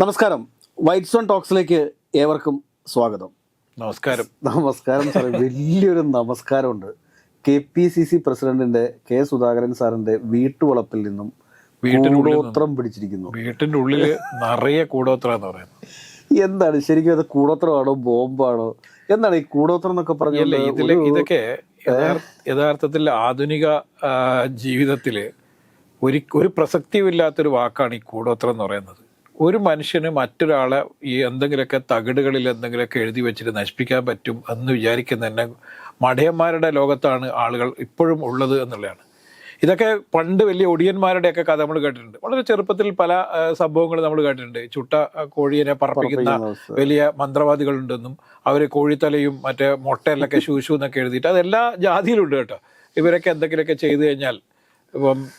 നമസ്കാരം. White zone ടോക്സിലേക്ക് ഏവർക്കും സ്വാഗതം. നമസ്കാരം. നമസ്കാരം സാറേ വലിയൊരു നമസ്കാരമുണ്ട്. കെ പി സി സി പ്രസിഡന്റിന്റെ കെ സുധാകരൻ സാറിന്റെ വീട്ടുവളപ്പിൽ നിന്നും കൂടോത്രം പിടിച്ചിരിക്കുന്നു. വീട്ടിന്റെ ഉള്ളിൽ നിറയെ കൂടോത്ര എന്ന് പറയുന്നത്. എന്താണ് ശരിക്കും അത് കൂടോത്രമാണോ ബോംബാണോ? എന്താണ് ഈ കൂടോത്രം എന്നൊക്കെ പറഞ്ഞാൽ ഇതൊക്കെ യഥാർത്ഥത്തിൽ ആധുനിക ജീവിതത്തിൽ ഒരു ഒരു പ്രസക്തിയുമില്ലാത്തൊരു വാക്കാണ് ഈ കൂടോത്രം എന്ന് പറയുന്നത്. ഒരു മനുഷ്യന് മറ്റൊരാളെ ഈ എന്തെങ്കിലുമൊക്കെ തകിടുകളിൽ എന്തെങ്കിലുമൊക്കെ എഴുതി വെച്ചിട്ട് നശിപ്പിക്കാൻ പറ്റും എന്ന് വിചാരിക്കുന്ന തന്നെ മടയന്മാരുടെ ലോകത്താണ് ആളുകൾ ഇപ്പോഴും ഉള്ളത് എന്നുള്ളതാണ്. ഇതൊക്കെ പണ്ട് വലിയ ഒടിയന്മാരുടെയൊക്കെ കഥ നമ്മൾ കേട്ടിട്ടുണ്ട്. വളരെ ചെറുപ്പത്തിൽ പല സംഭവങ്ങൾ നമ്മൾ കേട്ടിട്ടുണ്ട്. ചുട്ട കോഴിയെ പറപ്പിക്കുന്ന വലിയ മന്ത്രവാദികളുണ്ടെന്നും അവർ കോഴിത്തലയും മറ്റേ മുട്ടയിലൊക്കെ ശൂശു എന്നൊക്കെ എഴുതിയിട്ട് അതെല്ലാ ജാതിയിലുണ്ട് കേട്ടോ. ഇവരൊക്കെ എന്തെങ്കിലുമൊക്കെ ചെയ്തു കഴിഞ്ഞാൽ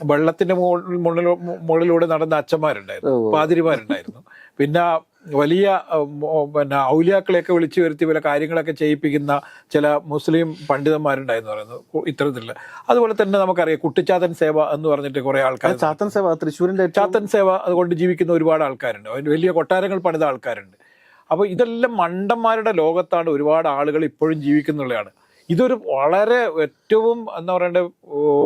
വെള്ളത്തിന്റെ മുകളിൽ- മുകളിലൂ- മുകളിലൂടെ നടന്ന അച്ഛന്മാരുണ്ടായിരുന്നു. പാതിരിമാരുണ്ടായിരുന്നു. പിന്നെ വലിയ പിന്നെ ഔലിയാക്കളെയൊക്കെ വിളിച്ചു വരുത്തി പല കാര്യങ്ങളൊക്കെ ചെയ്യിപ്പിക്കുന്ന ചില മുസ്ലിം പണ്ഡിതന്മാരുണ്ടായിരുന്നു പറയുന്നത് ഇത്തരത്തിലുള്ള. അതുപോലെ തന്നെ നമുക്കറിയാം കുട്ടിച്ചാത്തൻ സേവ എന്ന് പറഞ്ഞിട്ട് കുറെ ആൾക്കാർ ചാത്തൻ സേവ തൃശ്ശൂരിന്റെ ചാത്തൻ സേവ അതുകൊണ്ട് ജീവിക്കുന്ന ഒരുപാട് ആൾക്കാരുണ്ട്. അതിന് വലിയ കൊട്ടാരങ്ങൾ പണിത ആൾക്കാരുണ്ട്. അപ്പോൾ ഇതെല്ലാം മണ്ടന്മാരുടെ ലോകത്താണ് ഒരുപാട് ആളുകൾ ഇപ്പോഴും ജീവിക്കുന്നുള്ളതാണ്. ഇതൊരു വളരെ ഏറ്റവും എന്താ പറയണ്ടേ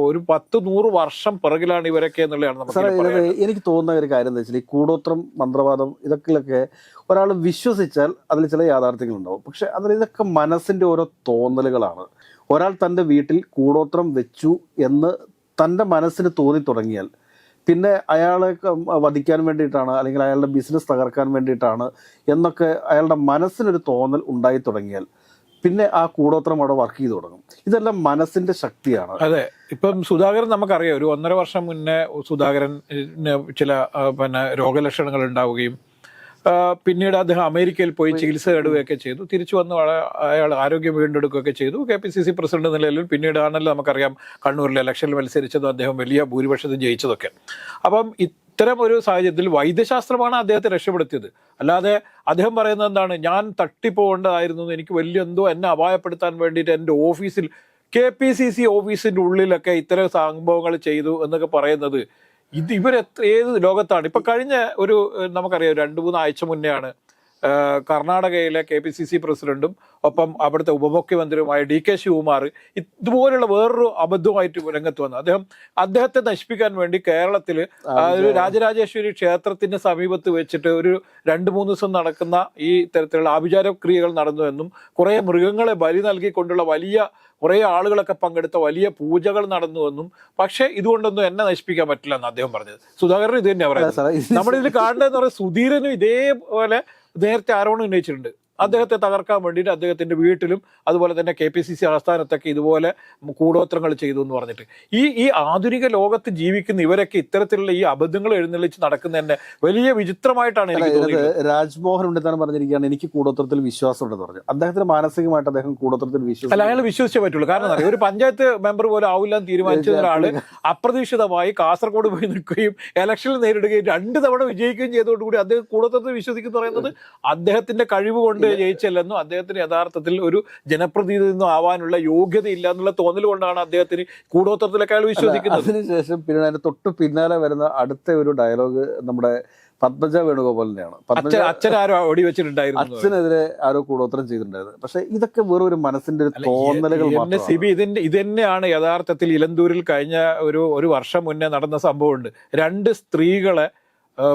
ഒരു പത്ത് നൂറ് വർഷം പിറകിലാണ് ഇവരൊക്കെ എന്നുള്ളതാണ് നമുക്ക്. എനിക്ക് തോന്നുന്ന ഒരു കാര്യം എന്താ വെച്ചാൽ ഈ കൂടോത്രം മന്ത്രവാദം ഇതൊക്കെ ഒരാൾ വിശ്വസിച്ചാൽ അതിൽ ചില യാഥാർത്ഥ്യങ്ങളുണ്ടാവും പക്ഷെ അതിൽ ഇതൊക്കെ മനസ്സിന്റെ ഓരോ തോന്നലുകളാണ് ഒരാൾ തന്റെ വീട്ടിൽ കൂടോത്രം വെച്ചു എന്ന് തന്റെ മനസ്സിന് തോന്നി തുടങ്ങിയാൽ പിന്നെ അയാളെ വധിക്കാൻ വേണ്ടിയിട്ടാണ് അല്ലെങ്കിൽ അയാളുടെ ബിസിനസ് തകർക്കാൻ വേണ്ടിയിട്ടാണ് എന്നൊക്കെ അയാളുടെ മനസ്സിനൊരു തോന്നൽ ഉണ്ടായി തുടങ്ങിയാൽ പിന്നെ ആ കൂടോത്രം അവിടെ വർക്ക് ചെയ്ത് തുടങ്ങും. ഇതെല്ലാം മനസ്സിന്റെ ശക്തിയാണ്. അതെ. ഇപ്പം സുധാകരൻ നമുക്കറിയാം ഒരു ഒന്നര വർഷം മുന്നേ സുധാകരൻ ചില പിന്നെ രോഗലക്ഷണങ്ങൾ ഉണ്ടാവുകയും പിന്നീട് അദ്ദേഹം അമേരിക്കയിൽ പോയി ചികിത്സ തേടുകയൊക്കെ ചെയ്തു. തിരിച്ചു വന്ന് അയാൾ ആരോഗ്യം വീണ്ടെടുക്കുകയൊക്കെ ചെയ്തു. K P C C president നിലയിലും പിന്നീടാണല്ലോ നമുക്കറിയാം കണ്ണൂരിലെ ഇലക്ഷനിൽ മത്സരിച്ചതും അദ്ദേഹം വലിയ ഭൂരിപക്ഷത്തിൽ ജയിച്ചതൊക്കെ. അപ്പം ഇത്തരം ഒരു സാഹചര്യത്തിൽ വൈദ്യശാസ്ത്രമാണ് അദ്ദേഹത്തെ രക്ഷപ്പെടുത്തിയത്. അല്ലാതെ അദ്ദേഹം പറയുന്നത് എന്താണ്? ഞാൻ തട്ടിപ്പോകേണ്ടതായിരുന്നു എനിക്ക് വലിയ എന്തോ എന്നെ അപായപ്പെടുത്താൻ വേണ്ടിയിട്ട് എന്റെ ഓഫീസിൽ കെ പി സി സി ഓഫീസിന്റെ ഉള്ളിലൊക്കെ ഇത്തരം സംഭവങ്ങൾ ചെയ്തു എന്നൊക്കെ പറയുന്നത് ഇത് ഇവർ എത്ര ഏത് ലോകത്താണ്? ഇപ്പൊ കഴിഞ്ഞ ഒരു നമുക്കറിയാം രണ്ട് മൂന്ന് ആഴ്ച മുന്നെയാണ് കർണാടകയിലെ കെ പി സി സി പ്രസിഡന്റും ഒപ്പം അവിടുത്തെ ഉപമുഖ്യമന്ത്രിയുമായ ഡി കെ ശിവകുമാർ ഇതുപോലുള്ള വേറൊരു അബദ്ധമായിട്ട് രംഗത്ത് വന്നു. അദ്ദേഹം അദ്ദേഹത്തെ നശിപ്പിക്കാൻ വേണ്ടി കേരളത്തിൽ ഒരു രാജരാജേശ്വരി ക്ഷേത്രത്തിന്റെ സമീപത്ത് വെച്ചിട്ട് ഒരു രണ്ട് മൂന്ന് ദിവസം നടക്കുന്ന ഈ തരത്തിലുള്ള ആഭിചാര ക്രിയകൾ നടന്നു എന്നും കുറെ മൃഗങ്ങളെ ബലി നൽകിക്കൊണ്ടുള്ള വലിയ കുറെ ആളുകളൊക്കെ പങ്കെടുത്ത വലിയ പൂജകൾ നടന്നു എന്നും പക്ഷേ ഇതുകൊണ്ടൊന്നും എന്നെ നശിപ്പിക്കാൻ പറ്റില്ല എന്ന് അദ്ദേഹം പറഞ്ഞത്. സുധാകരൻ ഇത് തന്നെയാണ് പറയുന്നത്. നമ്മളിതിൽ കാണേണ്ടതെന്ന് പറയുന്നത് സുധീരനും ഇതേപോലെ നേരത്തെ ആരോപണം ഉന്നയിച്ചിട്ടുണ്ട്. അദ്ദേഹത്തെ തകർക്കാൻ വേണ്ടിയിട്ട് അദ്ദേഹത്തിന്റെ വീട്ടിലും അതുപോലെ തന്നെ കെ പി സി സി ആസ്ഥാനത്തൊക്കെ ഇതുപോലെ കൂടോത്രങ്ങൾ ചെയ്തു എന്ന് പറഞ്ഞിട്ട്. ഈ ഈ ആധുനിക ലോകത്ത് ജീവിക്കുന്ന ഇവരൊക്കെ ഇത്തരത്തിലുള്ള ഈ അബദ്ധങ്ങൾ എഴുന്നള്ളിച്ച് നടക്കുന്ന തന്നെ വലിയ വിചിത്രമായിട്ടാണ് രാജ്മോഹൻ ഉണ്ടെന്ന് പറഞ്ഞിരിക്കുകയാണ്. എനിക്ക് കൂടോത്രത്തിൽ വിശ്വാസം ഉണ്ടെന്ന് പറഞ്ഞു. അദ്ദേഹത്തിന് മാനസികമായിട്ട് അദ്ദേഹം കൂടോത്രത്തിൽ അല്ല അയാൾ വിശ്വസിച്ചേ പറ്റുള്ളൂ. കാരണം ഒരു പഞ്ചായത്ത് മെമ്പർ പോലും ആവില്ല എന്ന് തീരുമാനിച്ച ഒരാൾ അപ്രതീക്ഷിതമായി കാസർഗോഡ് പോയി നിൽക്കുകയും ഇലക്ഷനിൽ നേരിടുകയും രണ്ട് തവണ വിജയിക്കുകയും ചെയ്തതോടുകൂടി അദ്ദേഹം കൂടോത്രത്തിൽ വിശ്വസിക്കുന്നു പറയുന്നത് അദ്ദേഹത്തിന്റെ കഴിവ് കൊണ്ട് ജയിച്ചല്ലെന്നും അദ്ദേഹത്തിന് യഥാർത്ഥത്തിൽ ഒരു ജനപ്രതിനിധി നിന്നും ആവാനുള്ള യോഗ്യത ഇല്ല എന്നുള്ള തോന്നൽ കൊണ്ടാണ് അദ്ദേഹത്തിന് കൂടോത്രത്തിലൊക്കെ അയാൾ വിശ്വസിക്കുന്നത്. അതിനുശേഷം പിന്നെ അതിന് തൊട്ട് പിന്നാലെ വരുന്ന അടുത്ത ഒരു ഡയലോഗ് നമ്മുടെ പത്മജ വേണുഗോപാലിനെയാണ് അച്ഛൻ അച്ഛൻ ആരോ ഓടി വെച്ചിട്ടുണ്ടായിരുന്നു എന്ന് അച്ഛനെതിരെ ആരോ കൂടോത്രം ചെയ്തിട്ടുണ്ടായിരുന്നു. പക്ഷെ ഇതൊക്കെ വെറും ഒരു മനസ്സിന്റെ ഒരു തോന്നലുകൾ സിബി ഇതിന്റെ ഇത് തന്നെയാണ് യഥാർത്ഥത്തിൽ ഇലന്തൂരിൽ കഴിഞ്ഞ ഒരു ഒരു വർഷം മുന്നേ നടന്ന സംഭവമുണ്ട്. രണ്ട് സ്ത്രീകളെ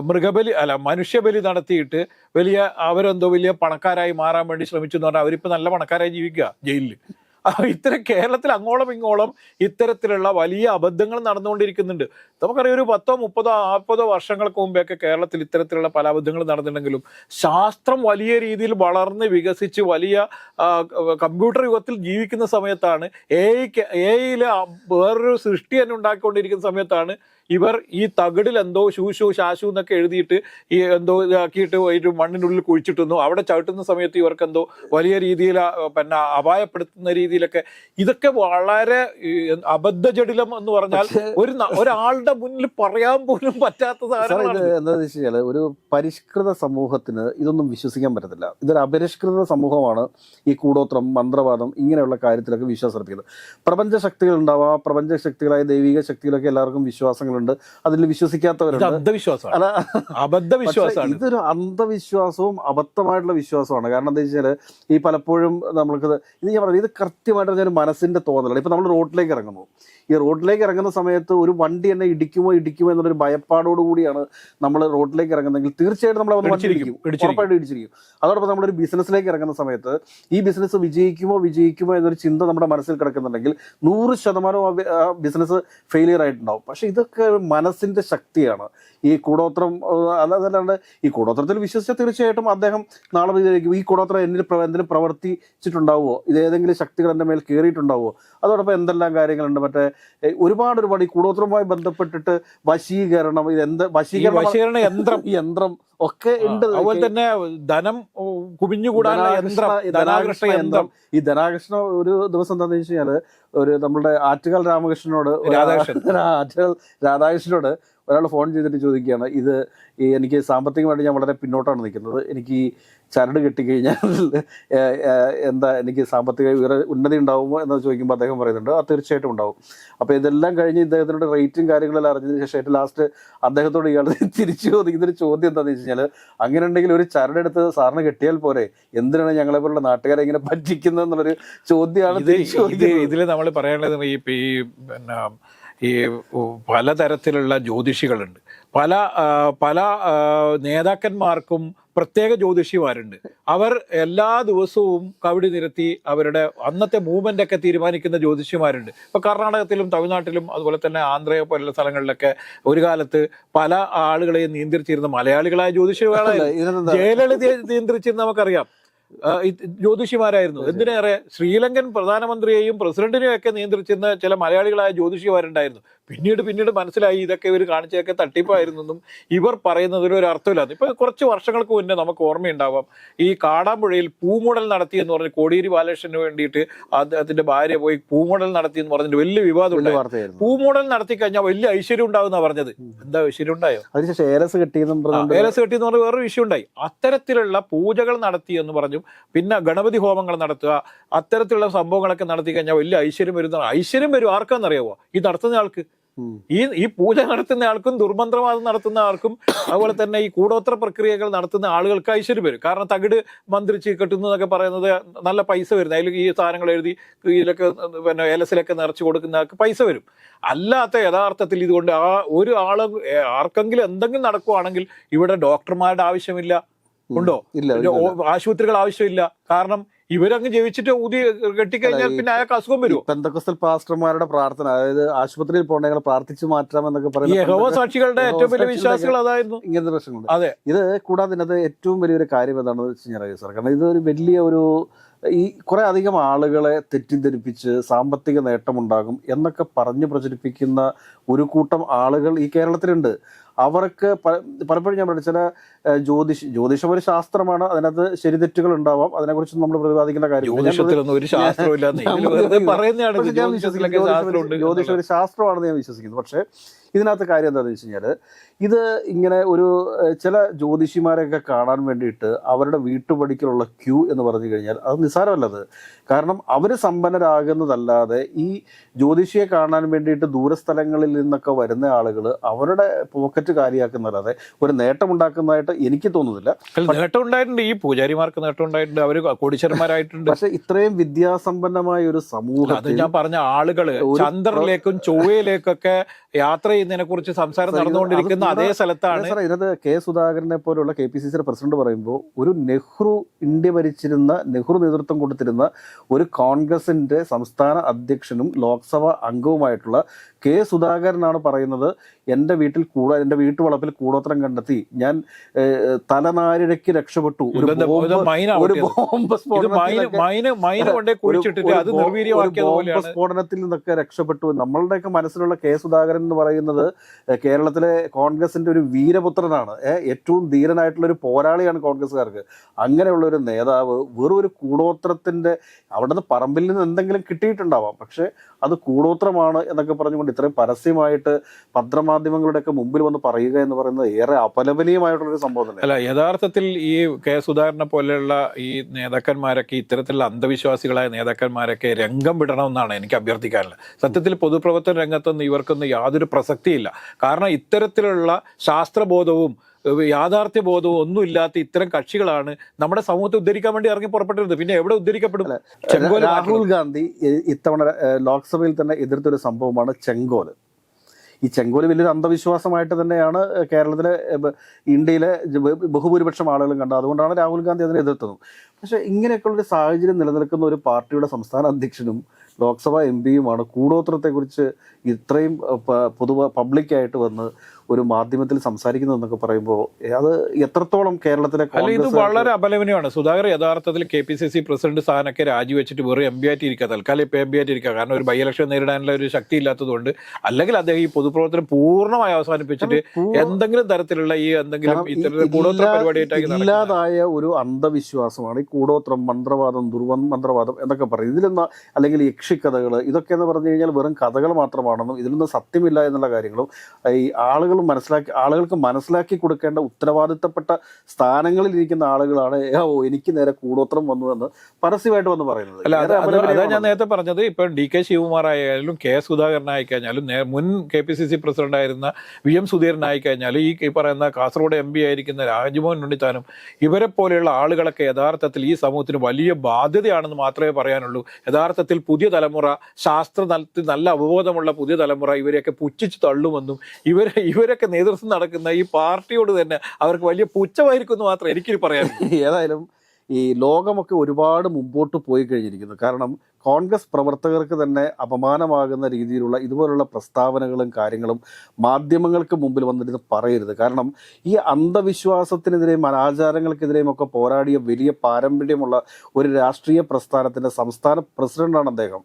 മൃഗബലി അല്ല മനുഷ്യബലി നടത്തിയിട്ട് വലിയ അവരെന്തോ വലിയ പണക്കാരായി മാറാൻ വേണ്ടി ശ്രമിച്ചു എന്ന് പറഞ്ഞാൽ അവരിപ്പോൾ നല്ല പണക്കാരായി ജീവിക്കുക ജയിലിൽ ഇത്തരം കേരളത്തിൽ അങ്ങോളം ഇങ്ങോളം ഇത്തരത്തിലുള്ള വലിയ അബദ്ധങ്ങൾ നടന്നുകൊണ്ടിരിക്കുന്നുണ്ട്. നമുക്കറിയാം ഒരു പത്തോ മുപ്പതോ നാൽപ്പതോ വർഷങ്ങൾക്ക് മുമ്പേയൊക്കെ കേരളത്തിൽ ഇത്തരത്തിലുള്ള പല അബദ്ധങ്ങൾ നടന്നിട്ടുണ്ടെങ്കിലും ശാസ്ത്രം വലിയ രീതിയിൽ വളർന്ന് വികസിച്ച് വലിയ കമ്പ്യൂട്ടർ യുഗത്തിൽ ജീവിക്കുന്ന സമയത്താണ് എ ഐ എ ഐയിലെ വേറൊരു സൃഷ്ടി തന്നെ ഉണ്ടാക്കിക്കൊണ്ടിരിക്കുന്ന സമയത്താണ് ഇവർ ഈ തകിടിൽ എന്തോ ശൂശു ശാശു എന്നൊക്കെ എഴുതിയിട്ട് ഈ എന്തോ ഇതാക്കിയിട്ട് ഒരു മണ്ണിനുള്ളിൽ കുഴിച്ചിട്ടുന്നു അവിടെ ചവിട്ടുന്ന സമയത്ത് ഇവർക്ക് എന്തോ വലിയ രീതിയിൽ പിന്നെ അപായപ്പെടുത്തുന്ന രീതിയിലൊക്കെ ഇതൊക്കെ വളരെ അബദ്ധ അബദ്ധജടിലം എന്ന് പറഞ്ഞാൽ ഒരു ഒരാളുടെ മുന്നിൽ പറയാൻ പോലും പറ്റാത്ത സാധനമാണ് എന്താണെന്ന് വെച്ച് കഴിഞ്ഞാൽ ഒരു പരിഷ്കൃത സമൂഹത്തിന് ഇതൊന്നും വിശ്വസിക്കാൻ പറ്റത്തില്ല. ഇതൊരു അപരിഷ്കൃത സമൂഹമാണ് ഈ കൂടോത്രം മന്ത്രവാദം ഇങ്ങനെയുള്ള കാര്യത്തിലൊക്കെ വിശ്വാസം അർപ്പിക്കുന്നത്. പ്രപഞ്ച ശക്തികൾ ഉണ്ടാവാം പ്രപഞ്ച ശക്തികളായ ദൈവിക ശക്തികളൊക്കെ എല്ലാവർക്കും വിശ്വാസങ്ങളുണ്ട് വിശ്വാസങ്ങളുണ്ട്. അതിൽ വിശ്വസിക്കാത്തവരുണ്ട്. അബദ്ധവിശ്വാസമാണ്. അല്ല ഇതൊരു അന്ധവിശ്വാസവും അബദ്ധമായിട്ടുള്ള വിശ്വാസമാണ്. കാരണം എന്താ വെച്ചാൽ ഈ പലപ്പോഴും നമ്മൾക്ക് ഇത് ഞാൻ പറഞ്ഞത് ഇത് കൃത്യമായിട്ട് ഒരു മനസ്സിന്റെ തോന്നലാണ്. ഇപ്പൊ നമ്മൾ റോഡിലേക്ക് ഇറങ്ങുന്നു. ഈ റോഡിലേക്ക് ഇറങ്ങുന്ന സമയത്ത് ഒരു വണ്ടി എന്നെ ഇടിക്കുമോ ഇടിക്കുമോ എന്നുള്ളൊരു ഭയപ്പാടോട് കൂടിയാണ് നമ്മൾ റോഡിലേക്ക് ഇറങ്ങുന്നതെങ്കിൽ തീർച്ചയായിട്ടും നമ്മൾ ഉറപ്പായിട്ട് വണ്ടി ഇടിച്ചിരിക്കും, ഇടിക്കും. ഇടിച്ചിരിക്കും. ഉറപ്പായിട്ടും ഇടിച്ചിരിക്കും. അതോടൊപ്പം നമ്മളൊരു ബിസിനസ്സിലേക്ക് ഇറങ്ങുന്ന സമയത്ത് ഈ ബിസിനസ് വിജയിക്കുമോ വിജയിക്കുമോ എന്നൊരു ചിന്ത നമ്മുടെ മനസ്സിൽ കിടക്കുന്നുണ്ടെങ്കിൽ നൂറ് ശതമാനവും ആ ബിസിനസ് ഫെയിലിയർ ആയിട്ടുണ്ടാവും. പക്ഷെ ഇതൊക്കെ മനസ്സിന്റെ ശക്തിയാണ്. ഈ കൂടോത്രം അതല്ലാണ്ട് ഈ കൂടോത്രത്തിൽ വിശ്വസിച്ച തീർച്ചയായിട്ടും അദ്ദേഹം നാളെ വിചാരിക്കും ഈ കൂടോത്രം എന്നിൽ എന്തിന് പ്രവർത്തിച്ചിട്ടുണ്ടാവോ പ്രവർത്തിച്ചിട്ടുണ്ടാവുമോ ഇത് ഏതെങ്കിലും ശക്തികൾ എന്റെ മേൽ കയറിയിട്ടുണ്ടാവുമോ അതോടൊപ്പം എന്തെല്ലാം കാര്യങ്ങളുണ്ട്? മറ്റേ ഒരുപാട് ഒരുപാട് ഈ കൂടോത്രവുമായി ബന്ധപ്പെട്ടിട്ട് വശീകരണം ഇത് എന്ത് വശീകരണം വശീകരണ യന്ത്രം. യന്ത്രം ഒക്കെ ഉണ്ട് അതുപോലെ തന്നെ ധനം കുമിഞ്ഞുകൂടാനുള്ള യന്ത്രം ധനാകൃഷ്ണ- യന്ത്രം. ഈ ധനാകൃഷ്ണ ഒരു ദിവസം എന്താണെന്ന് വെച്ച് കഴിഞ്ഞാൽ ഒരു നമ്മുടെ ആറ്റുകാൽ രാമകൃഷ്ണനോട് രാധാകൃഷ്ണൻ. ആറ്റുകാൽ രാധാകൃഷ്ണനോട് ഒരാൾ ഫോൺ ചെയ്തിട്ട് ചോദിക്കുകയാണ് ഇത് എനിക്ക് സാമ്പത്തികമായിട്ട് ഞാൻ വളരെ പിന്നോട്ടാണ് നിൽക്കുന്നത്. എനിക്ക് ഈ ചരട് കെട്ടിക്കഴിഞ്ഞാൽ എന്താ എനിക്ക് സാമ്പത്തിക ഉയര ഉന്നതി ഉണ്ടാവുമോ? എന്ന് ചോദിക്കുമ്പോൾ അദ്ദേഹം പറയുന്നുണ്ട് അത് തീർച്ചയായിട്ടും ഉണ്ടാവും. അപ്പോൾ ഇതെല്ലാം കഴിഞ്ഞ് ഇദ്ദേഹത്തിനോട് റേറ്റും കാര്യങ്ങളെല്ലാം അറിഞ്ഞതിന് ശേഷം ഏറ്റവും ലാസ്റ്റ് അദ്ദേഹത്തോട് ഇയാൾ തിരിച്ചു ചോദിക്കുന്നൊരു ചോദ്യം എന്താണെന്ന് വെച്ച് കഴിഞ്ഞാൽ അങ്ങനെ ഉണ്ടെങ്കിൽ ഒരു ചരടെടുത്ത് സാറിന് കെട്ടിയാൽ പോരെ? എന്തിനാണ് ഞങ്ങളെ പോലുള്ള നാട്ടുകാരെ ഇങ്ങനെ പറ്റിക്കുന്നത് എന്നുള്ളൊരു ചോദ്യമാണ് ഇതിൽ നമ്മൾ പറയാനുള്ളത് ഈ പിന്നെ ഈ പലതരത്തിലുള്ള ജ്യോതിഷികളുണ്ട്. പല പല നേതാക്കന്മാർക്കും പ്രത്യേക ജ്യോതിഷിമാരുണ്ട്. അവർ എല്ലാ ദിവസവും കവിടി നിരത്തി അവരുടെ അന്നത്തെ മൂവ്മെന്റ് ഒക്കെ തീരുമാനിക്കുന്ന ജ്യോതിഷിമാരുണ്ട്. ഇപ്പൊ കർണാടകത്തിലും തമിഴ്നാട്ടിലും അതുപോലെ തന്നെ ആന്ധ്രയെ പോലുള്ള സ്ഥലങ്ങളിലൊക്കെ ഒരു കാലത്ത് പല ആളുകളെയും നിയന്ത്രിച്ചിരുന്ന മലയാളികളായ ജ്യോതിഷികളാണ് ജയലളിതയെ നിയന്ത്രിച്ചിരുന്ന നമുക്കറിയാം. ജ്യോതിഷിമാരായിരുന്നു. എന്തിനേറെ? ശ്രീലങ്കൻ പ്രധാനമന്ത്രിയെയും പ്രസിഡന്റിനെയും ഒക്കെ നിയന്ത്രിച്ചിരുന്ന ചില മലയാളികളായ ജ്യോതിഷിമാരുണ്ടായിരുന്നു. പിന്നീട് പിന്നീട് മനസ്സിലായി ഇതൊക്കെ ഇവർ കാണിച്ചതൊക്കെ തട്ടിപ്പായിരുന്നു എന്നും ഇവർ പറയുന്നതിന് ഒരു അർത്ഥമില്ലാതെ ഇപ്പൊ കുറച്ച് വർഷങ്ങൾക്ക് മുന്നേ നമുക്ക് ഓർമ്മയുണ്ടാവാം. ഈ കാടാമ്പുഴയിൽ പൂമുടൽ നടത്തി എന്ന് പറഞ്ഞ് കോടിയേരി ബാലകൃഷ്ണന് വേണ്ടിയിട്ട് അദ്ദേഹത്തിന്റെ ഭാര്യ പോയി പൂമുടൽ നടത്തി എന്ന് പറഞ്ഞിട്ട് വലിയ വിവാദം ഉണ്ടായി പൂമുടൽ നടത്തി കഴിഞ്ഞാൽ വലിയ ഐശ്വര്യം ഉണ്ടാവുന്ന പറഞ്ഞത്. എന്താ ഐശ്വര്യം ഉണ്ടായോ? അതിനുശേഷം ഏലസ് ഏലസ് കെട്ടി എന്ന് പറഞ്ഞ വേറൊരു വിഷയം ഉണ്ടായി. അത്തരത്തിലുള്ള പൂജകൾ നടത്തി എന്ന് പറഞ്ഞു പിന്നെ ഗണപതി ഹോമങ്ങൾ നടത്തുക. അത്തരത്തിലുള്ള സംഭവങ്ങളൊക്കെ നടത്തി കഴിഞ്ഞാൽ വലിയ ഐശ്വര്യം വരുന്ന ഐശ്വര്യം വരും. ആർക്കാന്നറിയാവോ? ഈ നടത്തുന്ന ആൾക്ക്. ഈ ഈ പൂജ നടത്തുന്ന ആൾക്കും ദുർമന്ത്രവാദം നടത്തുന്ന ആൾക്കും അതുപോലെ തന്നെ ഈ കൂടോത്ര പ്രക്രിയകൾ നടത്തുന്ന ആളുകൾക്ക് ഐശ്വര്യം വരും. കാരണം തകിട് മന്ത്രിച്ച് കെട്ടുന്നു എന്നൊക്കെ പറയുന്നത് നല്ല പൈസ വരുന്ന അതിൽ ഈ സാധനങ്ങൾ എഴുതി ഇതിലൊക്കെ പിന്നെ ഏലസിലൊക്കെ നിറച്ച് കൊടുക്കുന്ന ആൾക്ക് പൈസ വരും. അല്ലാത്ത യഥാർത്ഥത്തിൽ ഇതുകൊണ്ട് ആ ഒരു ആൾ ആർക്കെങ്കിലും എന്തെങ്കിലും നടക്കുവാണെങ്കിൽ ഇവിടെ ഡോക്ടർമാരുടെ ആവശ്യമില്ല. ഉണ്ടോ? ഇല്ല ആശുപത്രികൾ ആവശ്യമില്ല. കാരണം ഇവരങ്ങ് ജീവിച്ചിട്ട് ഊതി കെട്ടിക്കഴിഞ്ഞാൽ പിന്നെ അയാൾക്ക് അസുഖം വരും. പെന്തക്കസ്തൽ പാസ്റ്റർമാരുടെ പ്രാർത്ഥന അതായത് ആശുപത്രിയിൽ പോകണ പ്രാർത്ഥിച്ചു മാറ്റാം എന്നൊക്കെ പറയുന്നത് സാക്ഷികളുടെ ഏറ്റവും വലിയ വിശ്വാസികൾ അതായിരുന്നു. ഇങ്ങനത്തെ പ്രശ്നങ്ങളുണ്ട്. അതെ. ഇത് കൂടാതെ ഇതിനകത്ത് ഏറ്റവും വലിയൊരു കാര്യം എന്താണെന്ന് വെച്ച് കഴിഞ്ഞാൽ സാർ കാരണം ഇതൊരു വലിയ ഒരു ഈ കുറെ അധികം ആളുകളെ തെറ്റിദ്ധരിപ്പിച്ച് സാമ്പത്തിക നേട്ടമുണ്ടാകും എന്നൊക്കെ പറഞ്ഞു പ്രചരിപ്പിക്കുന്ന ഒരു കൂട്ടം ആളുകൾ ഈ കേരളത്തിലുണ്ട്. അവർക്ക് പലപ്പോഴും ഞാൻ പറഞ്ഞു ചില ജ്യോതിഷ് ജ്യോതിഷം ഒരു ശാസ്ത്രമാണ് അതിനകത്ത് ശരിതെറ്റുകൾ ഉണ്ടാവാം അതിനെക്കുറിച്ച് നമ്മൾ പ്രതിപാദിക്കേണ്ട കാര്യം ജ്യോതിഷം ഒരു ശാസ്ത്രമാണെന്ന് ഞാൻ വിശ്വസിക്കുന്നു. പക്ഷേ ഇതിനകത്ത് കാര്യം എന്താണെന്ന് വെച്ച് കഴിഞ്ഞാൽ ഇത് ഇങ്ങനെ ഒരു ചില ജ്യോതിഷിമാരെയൊക്കെ കാണാൻ വേണ്ടിയിട്ട് അവരുടെ വീട്ടുപടിക്കലുള്ള ക്യൂ എന്ന് പറഞ്ഞു കഴിഞ്ഞാൽ അത് നിസ്സാരമല്ലത്. കാരണം അവർ സമ്പന്നരാകുന്നതല്ലാതെ ഈ ജ്യോതിഷിയെ കാണാൻ വേണ്ടിയിട്ട് ദൂരസ്ഥലങ്ങളിൽ നിന്നൊക്കെ വരുന്ന ആളുകൾ അവരുടെ പോക്കറ്റ് കാര്യമാക്കുന്നതല്ലാതെ ഒരു നേട്ടമുണ്ടാക്കുന്നതായിട്ട് എനിക്ക് തോന്നുന്നില്ല. നേട്ടം ഉണ്ടായിട്ടുണ്ട് ഈ പൂജാരിമാർക്ക് നേട്ടം ഉണ്ടായിട്ടുണ്ട് അവർ കോടീശ്വരന്മാരായിട്ടുണ്ട് പക്ഷെ ഇത്രയും വിദ്യാസമ്പന്നമായ ഒരു അത് സമൂഹത്തിൽ ഞാൻ പറഞ്ഞ ആളുകൾ ചന്ദ്രനിലേക്കും ചൊവ്വയിലേക്കൊക്കെ യാത്ര ചെയ്യുന്നതിനെ കുറിച്ച് സംസാരം നടന്നുകൊണ്ടിരിക്കുന്ന അതേ സ്ഥലത്താണ് സാർ ഇതിനകത്ത് കെ സുധാകരനെ പോലുള്ള കെ പി സി സിയുടെ പ്രസിഡന്റ് പറയുമ്പോൾ ഒരു നെഹ്റു ഇന്ത്യ ഭരിച്ചിരുന്ന നെഹ്റു നേതൃത്വം കൊടുത്തിരുന്ന ഒരു കോൺഗ്രസിന്റെ സംസ്ഥാന അധ്യക്ഷനും ലോക്സഭാ അംഗവുമായിട്ടുള്ള കെ സുധാകരനാണ് പറയുന്നത് എന്റെ വീട്ടിൽ കൂട എന്റെ വീട്ടുവളപ്പിൽ കൂടോത്രം കണ്ടെത്തി. ഞാൻ തലനാരിഴയ്ക്ക് രക്ഷപ്പെട്ടു. ഒരു ബോംബ് സ്ഫോടനത്തിൽ നിന്നൊക്കെ രക്ഷപ്പെട്ടു. നമ്മളുടെയൊക്കെ മനസ്സിലുള്ള കെ സുധാകരൻ എന്ന് പറയുന്നത് കേരളത്തിലെ കോൺഗ്രസിന്റെ ഒരു വീരപുത്രനാണ്. ഏറ്റവും ധീരനായിട്ടുള്ള ഒരു പോരാളിയാണ് കോൺഗ്രസ്സുകാർക്ക്. അങ്ങനെയുള്ള ഒരു നേതാവ് വെറും ഒരു കൂടോത്രത്തിന്റെ അവിടുന്ന് പറമ്പിൽ നിന്ന് എന്തെങ്കിലും കിട്ടിയിട്ടുണ്ടാവാം. പക്ഷെ അത് കൂടോത്രമാണ് എന്നൊക്കെ പറഞ്ഞുകൊണ്ട് ഇത്രയും പരസ്യമായിട്ട് പത്രമാധ്യമങ്ങളുടെ ഒക്കെ മുമ്പിൽ വന്ന് പറയുക എന്ന് പറയുന്നത് ഏറെ അപലപനീയമായിട്ടുള്ളൊരു സംഭവം അല്ല യഥാർത്ഥത്തിൽ ഈ കെ സുധാകരനെ പോലെയുള്ള ഈ നേതാക്കന്മാരൊക്കെ ഇത്തരത്തിലുള്ള അന്ധവിശ്വാസികളായ നേതാക്കന്മാരൊക്കെ രംഗം വിടണമെന്നാണ് എനിക്ക് അഭ്യർത്ഥിക്കാനുള്ളത്. സത്യത്തിൽ പൊതുപ്രവർത്തന രംഗത്തൊന്നും ഇവർക്കൊന്നും യാതൊരു പ്രസക്തിയില്ല. കാരണം ഇത്തരത്തിലുള്ള ശാസ്ത്രബോധവും യാഥാർത്ഥ്യ ബോധവും ഒന്നും ഇല്ലാത്ത ഇത്തരം കക്ഷികളാണ് നമ്മുടെ സമൂഹത്തെ ഉദ്ധരിക്കാൻ വേണ്ടി ഇറങ്ങി പുറപ്പെട്ടിരുന്നത്. പിന്നെ എവിടെ ഉദ്ധരിക്കപ്പെടും? രാഹുൽ ഗാന്ധി ഇത്തവണ ലോക്സഭയിൽ തന്നെ എതിർത്തൊരു സംഭവമാണ് ചെങ്കോൽ. ഈ ചെങ്കോൽ വലിയൊരു അന്ധവിശ്വാസമായിട്ട് തന്നെയാണ് കേരളത്തിലെ ഇന്ത്യയിലെ ബഹുഭൂരിപക്ഷം ആളുകളും കണ്ടത്. അതുകൊണ്ടാണ് രാഹുൽ ഗാന്ധി അതിനെ എതിർത്തത്. പക്ഷേ ഇങ്ങനെയൊക്കെയുള്ള ഒരു സാഹചര്യം നിലനിൽക്കുന്ന ഒരു പാർട്ടിയുടെ സംസ്ഥാന അധ്യക്ഷനും ലോക്സഭാ എം പിയുമാണ് കൂടോത്രത്തെക്കുറിച്ച് ഇത്രയും പൊതുവ പബ്ലിക്കായിട്ട് വന്ന് ഒരു മാധ്യമത്തിൽ സംസാരിക്കുന്നതെന്നൊക്കെ പറയുമ്പോൾ അത് എത്രത്തോളം കേരളത്തിലെ അല്ല ഇത് വളരെ അപലപനീയമാണ്. സുധാകർ യഥാർത്ഥത്തിൽ K P C C president സ്ഥാനമൊക്കെ രാജിവെച്ചിട്ട് വെറും എം പി ആയിട്ട് ഇരിക്കുക തൽക്കാലം ഇപ്പം എം പി ആയിട്ട് ഇരിക്കുക കാരണം ഒരു ബൈ ഇലക്ഷൻ നേരിടാനുള്ള ഒരു ശക്തി ഇല്ലാത്തതുകൊണ്ട് അല്ലെങ്കിൽ അദ്ദേഹം ഈ പൊതുപ്രവർത്തനം പൂർണമായി അവസാനിപ്പിച്ചിട്ട് എന്തെങ്കിലും തരത്തിലുള്ള ഈ എന്തെങ്കിലും ഇത്തരത്തിലുള്ള കൂടോത്ര ഇല്ലാതായ ഒരു അന്ധവിശ്വാസമാണ് ഈ കൂടോത്രം മന്ത്രവാദം ദുർവൻ മന്ത്രവാദം എന്നൊക്കെ പറയും. ഇതിലൊന്ന് അല്ലെങ്കിൽ യക്ഷിക്കഥകൾ ഇതൊക്കെ എന്ന് പറഞ്ഞു കഴിഞ്ഞാൽ വെറും കഥകൾ മാത്രമാണെന്നും ഇതിലൊന്നും സത്യമില്ല എന്നുള്ള കാര്യങ്ങളും ഈ ആളുകൾ മനസ്സിലാക്കി ആളുകൾക്ക് മനസ്സിലാക്കി കൊടുക്കേണ്ട ഉത്തരവാദിത്തപ്പെട്ട സ്ഥാനങ്ങളിൽ ഇരിക്കുന്ന ആളുകളാണ് ഓ എനിക്ക് നേരെ കൂടോത്രം വന്നു എന്ന് പരസ്യമായിട്ട് വന്ന് പറയുന്നത്. അല്ല ഞാൻ നേരത്തെ പറഞ്ഞത്. ഇപ്പൊ ഡി കെ ശിവകുമാർ ആയാലും കെ സുധാകരൻ ആയി കഴിഞ്ഞാലും മുൻ K P C C president ആയിരുന്ന വി എം സുധീരൻ ആയി കഴിഞ്ഞാലും ഈ ഈ പറയുന്ന കാസർഗോഡ് എം പി ആയിരിക്കുന്ന രാജ്മോഹൻ ഉണ്ണിത്താനും ഇവരെ പോലെയുള്ള ആളുകളൊക്കെ യഥാർത്ഥത്തിൽ ഈ സമൂഹത്തിന് വലിയ ബാധ്യതയാണെന്ന് മാത്രമേ പറയാനുള്ളൂ. യഥാർത്ഥത്തിൽ പുതിയ തലമുറ ശാസ്ത്ര നല്ല അവബോധമുള്ള പുതിയ തലമുറ ഇവരെയൊക്കെ പുച്ഛിച്ച് തള്ളുമെന്നും ഇവരെ ഇവരൊക്കെ നേതൃത്വം നടക്കുന്ന ഈ പാർട്ടിയോട് തന്നെ അവർക്ക് വലിയ പുച്ഛമായിരിക്കും എന്ന് മാത്രമേ എനിക്ക് പറയാൻ ഏതായാലും ഈ ലോകമൊക്കെ ഒരുപാട് മുമ്പോട്ട് പോയി കഴിഞ്ഞിരിക്കുന്നു. കാരണം കോൺഗ്രസ് പ്രവർത്തകർക്ക് തന്നെ അപമാനമാകുന്ന രീതിയിലുള്ള ഇതുപോലുള്ള പ്രസ്താവനകളും കാര്യങ്ങളും മാധ്യമങ്ങൾക്ക് മുമ്പിൽ വന്നിട്ട് പറയരുത്. കാരണം ഈ അന്ധവിശ്വാസത്തിനെതിരെയും അനാചാരങ്ങൾക്കെതിരെയും ഒക്കെ പോരാടിയ വലിയ പാരമ്പര്യമുള്ള ഒരു രാഷ്ട്രീയ പ്രസ്ഥാനത്തിന്റെ സംസ്ഥാന പ്രസിഡന്റാണ് അദ്ദേഹം.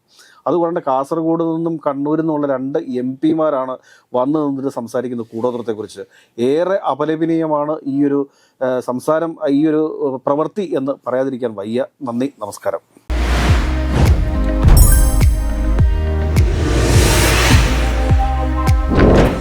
അതുകൊണ്ട് കാസർഗോഡ് നിന്നും കണ്ണൂരിൽ നിന്നുള്ള രണ്ട് എം പിമാരാണ് വന്നു നിന്നിട്ട് സംസാരിക്കുന്നത് കൂടോത്രത്തെക്കുറിച്ച്. ഏറെ അപലപനീയമാണ് ഈ ഒരു സംസാരം ഈ ഒരു പ്രവൃത്തി എന്ന് പറയാതിരിക്കാൻ വയ്യ. നന്ദി നമസ്കാരം.